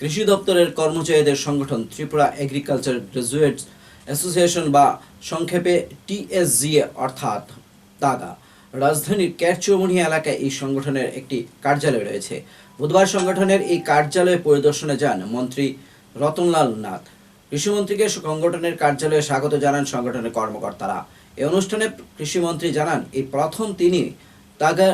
কৃষি দপ্তরের কর্মচারীদের সংগঠন ত্রিপুরা এগ্রিকালচার গ্রাজুয়েটস অ্যাসোসিয়েশন বা সংক্ষেপে টিএসজিএ অর্থাৎ তাগা রাজধানীর ক্যারচৌমুনি এলাকায় এই সংগঠনের একটি কার্যালয় রয়েছে। বুধবার সংগঠনের এই কার্যালয়ে পরিদর্শনে যান মন্ত্রী রতনলাল নাথ। কৃষিমন্ত্রীকে সংগঠনের কার্যালয়ে স্বাগত জানান সংগঠনের কর্মকর্তারা। এই অনুষ্ঠানে কৃষিমন্ত্রী জানান, এই প্রথম তিনি তাগা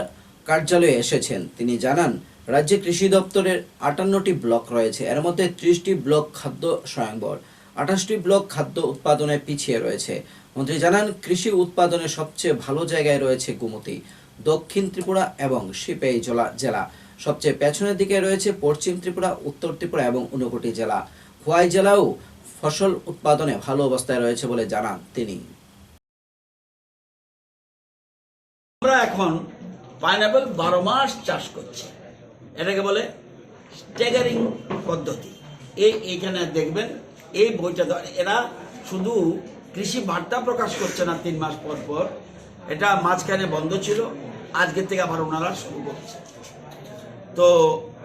কার্যালয়ে এসেছেন। তিনি জানান রাজ্যে কৃষি দপ্তরের আটান্নটি ব্লক রয়েছে। এর মধ্যে ত্রিশটি ব্লক খাদ্য স্বয়ংবর, আঠাশটি ব্লক খাদ্য উৎপাদনে পিছিয়ে রয়েছে। মন্ত্রী জানান, কৃষি উৎপাদনে সবচেয়ে ভালো জায়গায় রয়েছে গুমতি, দক্ষিণ ত্রিপুরা এবং সিপাহী জেলা জেলা। সবচেয়ে পেছনের দিকে রয়েছে পশ্চিম ত্রিপুরা, উত্তর ত্রিপুরা এবং ঊনকোটি জেলা। খোয়াই জেলাও ফসল উৎপাদনে ভালো অবস্থায় রয়েছে বলে জানান তিনি। আমরা এখন পাইনাপেল বারো মাস চাষ করছি। এটাকে বলে স্ট্যাগারিং পদ্ধতি। এই এইখানে দেখবেন, এই বইটা এরা শুধু কৃষি বার্তা প্রকাশ করছে না তিন মাস পর পর, এটা মাঝখানে বন্ধ ছিল, আজকের থেকে আবার ওনারা শুরু করছে। তো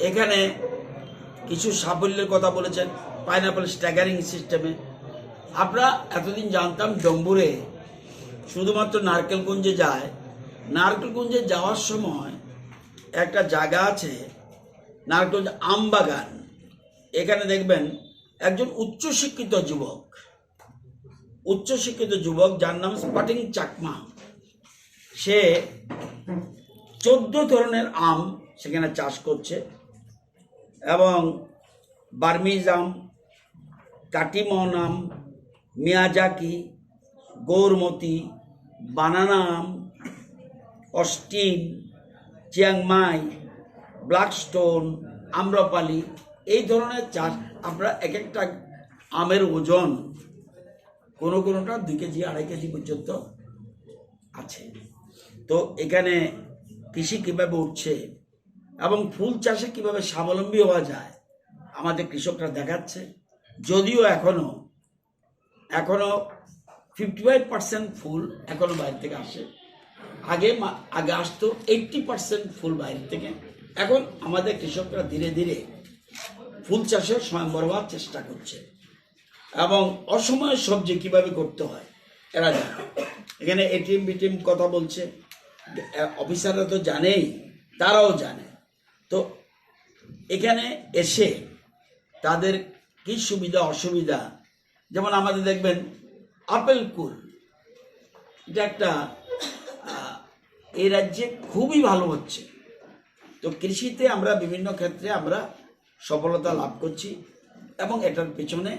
এখানে কিছু সাফল্যের কথা বলেছেন পাইনাপেল স্ট্যাগারিং সিস্টেমে আমরা এতদিন জানতাম ডম্বুরে শুধুমাত্র নারকেলকুঞ্জে যায়। নারকেলকুঞ্জে যাওয়ার সময় একটা জায়গা আছে নারকেলকুঞ্জ আমবাগান। এখানে দেখবেন একজন উচ্চশিক্ষিত যুবক। উচ্চশিক্ষিত যুবক যার নাম স্পাটিং চাকমা। সে চোদ্দ ধরনের আম সেখানে চাষ করছে এবং বার্মিজ আম, কাটিমন আম, মিয়াজাকি, গৌরমতি, বানানা আম, Osteen, Chiang Mai blackstone Amrapali, এই ধরনের চাষ, আমরা এক একটা আমের ওজন কোনো কোনোটা দুই কেজি, আড়াই কেজি পর্যন্ত আছে। তো এখানে কৃষি কীভাবে উঠছে এবং ফুল চাষে কীভাবে স্বাবলম্বী হওয়া যায়, আমাদের কৃষকরা দেখাচ্ছে। যদিও এখনও এখনও ফিফটি ফাইভ পার্সেন্ট ফুল এখনও বাইরে থেকে আসে। আগে আগে আসতো এইটটি পার্সেন্ট ফুল বাইরে থেকে এখন আমাদের কৃষকরা ধীরে ধীরে ফুল চাষে স্বয়ংবর হওয়ার চেষ্টা করছে। এবং অসময়ে সবজি কীভাবে করতে হয়, এরা জানে। এখানে এটিএম, বিটিএম কথা বলছে। অফিসাররা তো জানেই, তারাও জানে। তো এখানে এসে তাদের কি সুবিধা, অসুবিধা? যেমন আমাদের দেখবেন, আপেল কুল। এটা একটা এই রাজ্যে খুবই ভালো হচ্ছে। তো কৃষিতে আমরা বিভিন্ন ক্ষেত্রে আমরা সফলতা লাভ করছি এবং এটার পেছনে